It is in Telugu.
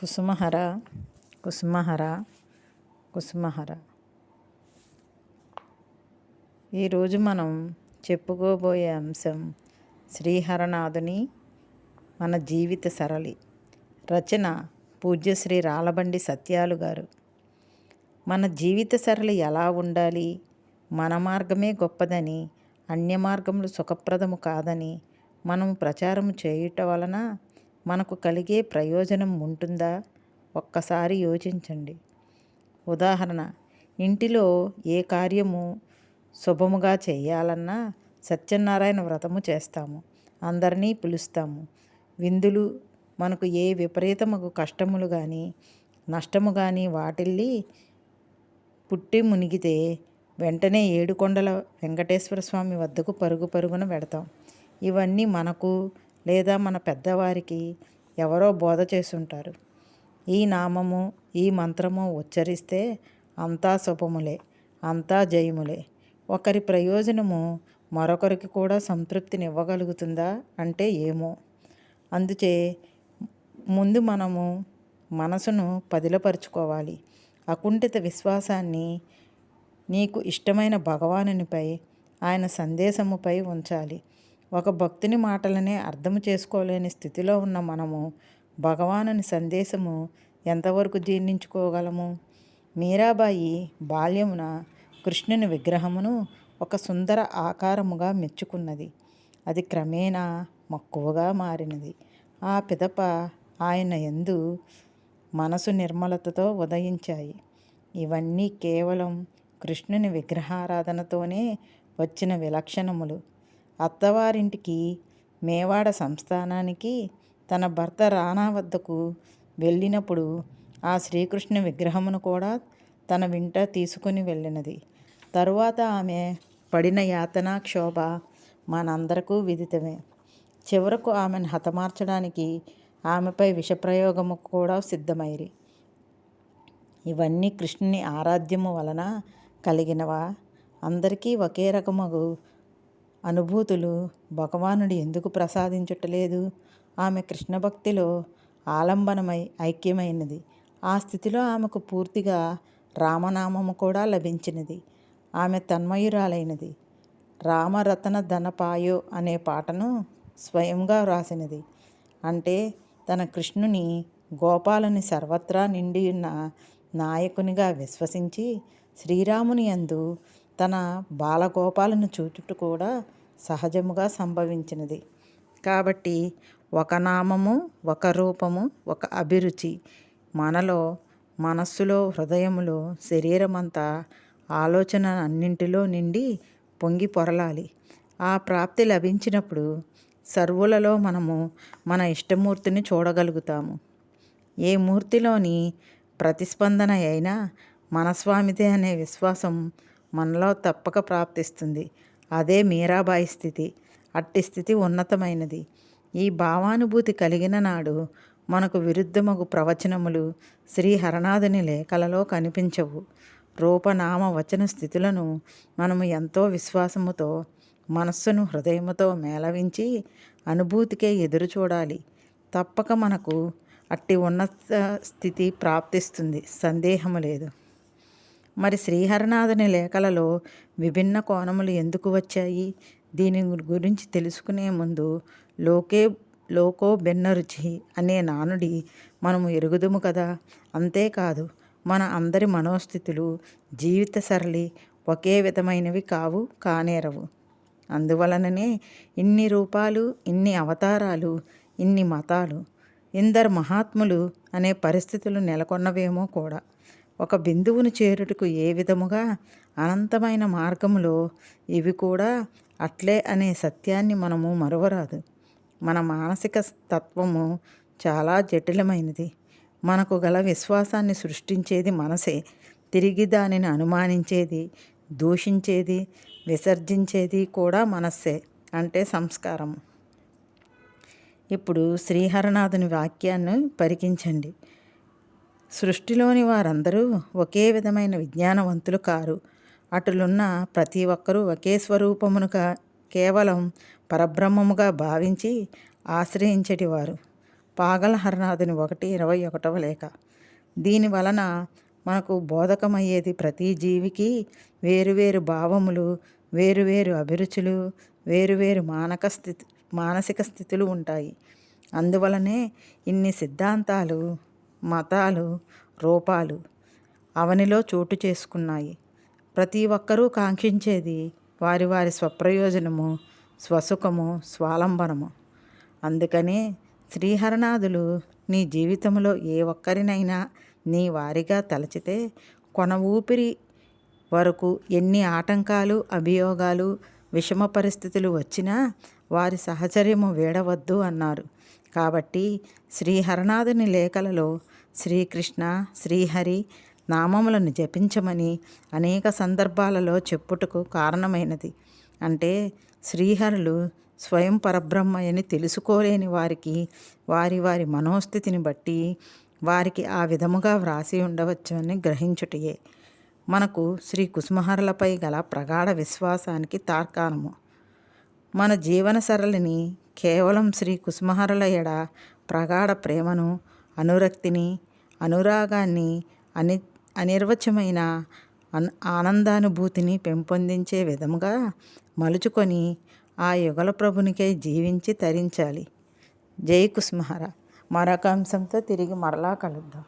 కుసుమహర కుసుమహర కుసుమహర. ఈరోజు మనం చెప్పుకోబోయే అంశం శ్రీహరనాథుని మన జీవిత సరళి. రచన పూజ్యశ్రీ రాలబండి సత్యాలు గారు. మన జీవిత సరళి ఎలా ఉండాలి? మన మార్గమే గొప్పదని అన్య మార్గములు సుఖప్రదము కాదని మనం ప్రచారం చేయుట వలన మనకు కలిగే ప్రయోజనం ఉంటుందా? ఒక్కసారి యోచించండి. ఉదాహరణ ఇంటిలో ఏ కార్యము శుభముగా చేయాలన్నా సత్యనారాయణ వ్రతము చేస్తాము. అందరినీ పిలుస్తాము. విందులు మనకు ఏ విపరీతముకు కష్టములు కానీ నష్టము కానీ వాటిల్లి పుట్టి మునిగితే వెంటనే ఏడుకొండల వెంకటేశ్వర స్వామి వద్దకు పరుగు పరుగున పెడతాం ఇవన్నీ మనకు లేదా మన పెద్దవారికి ఎవరో బోధ చేసుంటారు. ఈ నామము ఈ మంత్రము ఉచ్చరిస్తే అంతా శుభములే అంతా జయములే. ఒకరి ప్రయోజనము మరొకరికి కూడా సంతృప్తిని ఇవ్వగలుగుతుందా అంటే ఏమో. అందుచే ముందు మనము మనసును పదిలపరుచుకోవాలి. అకుంఠిత విశ్వాసాన్ని నీకు ఇష్టమైన భగవానునిపై ఆయన సందేశముపై ఉంచాలి. ఒక భక్తుని మాటలనే అర్థం చేసుకోలేని స్థితిలో ఉన్న మనము భగవానుని సందేశము ఎంతవరకు జీర్ణించుకోగలము? మీరాబాయి బాల్యమున కృష్ణుని విగ్రహమును ఒక సుందర ఆకారముగా మెచ్చుకున్నది. అది క్రమేణా మక్కువగా మారినది. ఆ పిదప ఆయన ఎందు మనసు నిర్మలతతో ఉదయించాయి. ఇవన్నీ కేవలం కృష్ణుని విగ్రహారాధనతోనే వచ్చిన విలక్షణములు. అత్తవారింటికి మేవాడ సంస్థానానికి తన భర్త రానా వద్దకు వెళ్ళినప్పుడు ఆ శ్రీకృష్ణ విగ్రహమును కూడా తన వెంట తీసుకుని వెళ్ళినది. తరువాత ఆమె పడిన యాతనా క్షోభ మనందరకు విదితమే. చివరకు ఆమెను హతమార్చడానికి ఆమెపై విషప్రయోగము కూడా సిద్ధమైరి. ఇవన్నీ కృష్ణుని ఆరాధ్యము వలన కలిగినవా? అందరికీ ఒకే రకమగు అనుభూతులు భగవానుడు ఎందుకు ప్రసాదించుటలేదు? ఆమె కృష్ణ భక్తిలో ఆలంబనమై ఐక్యమైనది. ఆ స్థితిలో ఆమెకు పూర్తిగా రామనామము కూడా లభించినది. ఆమె తన్మయురాలైనది. రామరతన ధనపాయో అనే పాటను స్వయంగా వ్రాసినది. అంటే తన కృష్ణుని గోపాలని సర్వత్రా నిండి ఉన్న నాయకునిగా విశ్వసించి శ్రీరాముని అందు తన బాలగోపాలను చూచుట కూడా సహజముగా సంభవించినది. కాబట్టి ఒక నామము ఒక రూపము ఒక అభిరుచి మనలో మనస్సులో హృదయములో శరీరమంతా ఆలోచన అన్నింటిలో నిండి పొంగి పొరలాలి. ఆ ప్రాప్తి లభించినప్పుడు సర్వులలో మనము మన ఇష్టమూర్తిని చూడగలుగుతాము. ఏ మూర్తిలోని ప్రతిస్పందన అయినా మనస్వామితే అనే విశ్వాసం మనలో తప్పక ప్రాప్తిస్తుంది. అదే మీరాబాయి స్థితి. అట్టి స్థితి ఉన్నతమైనది. ఈ భావానుభూతి కలిగిన నాడు మనకు విరుద్ధమగు ప్రవచనములు శ్రీ హరనాథుని లేఖలలో కనిపించవు. రూపనామ వచన స్థితులను మనము ఎంతో విశ్వాసముతో మనస్సును హృదయముతో మేళవించి అనుభూతికే ఎదురు చూడాలి. తప్పక మనకు అట్టి ఉన్నత స్థితి ప్రాప్తిస్తుంది. సందేహము లేదు. మరి శ్రీహరనాథుని లేఖలలో విభిన్న కోణములు ఎందుకు వచ్చాయి? దీని గురించి తెలుసుకునే ముందు లోకే లోకో భిన్న రుచి అనే నానుడి మనము ఎరుగుదుము కదా? అంతేకాదు మన అందరి మనోస్థితులు జీవిత సరళి ఒకే విధమైనవి కావు కానేరవు. అందువలననే ఇన్ని రూపాలు ఇన్ని అవతారాలు ఇన్ని మతాలు ఇందరు మహాత్ములు అనే పరిస్థితులు నెలకొన్నవేమో కూడా. ఒక బిందువును చేరుటకు ఏ విధముగా అనంతమైన మార్గములో ఇవి కూడా అట్లే అనే సత్యాన్ని మనము మరువరాదు. మన మానసిక తత్వము చాలా జటిలమైనది. మనకు గల విశ్వాసాన్ని సృష్టించేది మనసే. తిరిగి దానిని అనుమానించేది దూషించేది విసర్జించేది కూడా మనస్సే అంటే సంస్కారము. ఇప్పుడు శ్రీహరనాథుని వాక్యాన్ని పరికించండి. సృష్టిలోని వారందరూ ఒకే విధమైన విజ్ఞానవంతులు కారు. అటులున్న ప్రతి ఒక్కరూ ఒకే స్వరూపమునుగా కేవలం పరబ్రహ్మముగా భావించి ఆశ్రయించేటివారు. పాగల హరనాథుని ఒకటి ఇరవై ఒకటవ లేఖ. దీని వలన మనకు బోధకమయ్యేది ప్రతి జీవికి వేరువేరు భావములు వేరువేరు అభిరుచులు వేరువేరు మానక స్థితి మానసిక స్థితులు ఉంటాయి. అందువలనే ఇన్ని సిద్ధాంతాలు మతాలు రూపాలు అవనిలో చోటు చేసుకున్నాయి. ప్రతి ఒక్కరూ కాంక్షించేది వారి వారి స్వప్రయోజనము స్వసుఖము స్వాలంబనము. అందుకనే శ్రీహరనాథులు నీ జీవితంలో ఏ ఒక్కరినైనా నీ వారిగా తలచితే కొన ఊపిరి వరకు ఎన్ని ఆటంకాలు అభియోగాలు విషమ పరిస్థితులు వచ్చినా వారి సహచర్యము వీడవద్దు అన్నారు. కాబట్టి శ్రీహరనాథుని లేఖలలో శ్రీకృష్ణ శ్రీహరి నామములను జపించమని అనేక సందర్భాలలో చెప్పుటకు కారణమైనది. అంటే శ్రీహరులు స్వయం పరబ్రహ్మయని తెలుసుకోలేని వారికి వారి వారి మనోస్థితిని బట్టి వారికి ఆ విధముగా వ్రాసి ఉండవచ్చు అని గ్రహించుటయే. మనకు శ్రీ కుసుమహరలపై గల ప్రగాఢ విశ్వాసానికి తార్కాణము. మన జీవన సరళిని కేవలం శ్రీ కుసుమహరల ఎడ ప్రగాఢ ప్రేమను అనురక్తిని అనురాగాన్ని అని అనిర్వచమైన అన్ ఆనందానుభూతిని పెంపొందించే విధముగా మలుచుకొని ఆ యుగల ప్రభునికే జీవించి తరించాలి. జై కుస్మహార మరొక అంశంతో తిరిగి మరలా కలుద్దాం.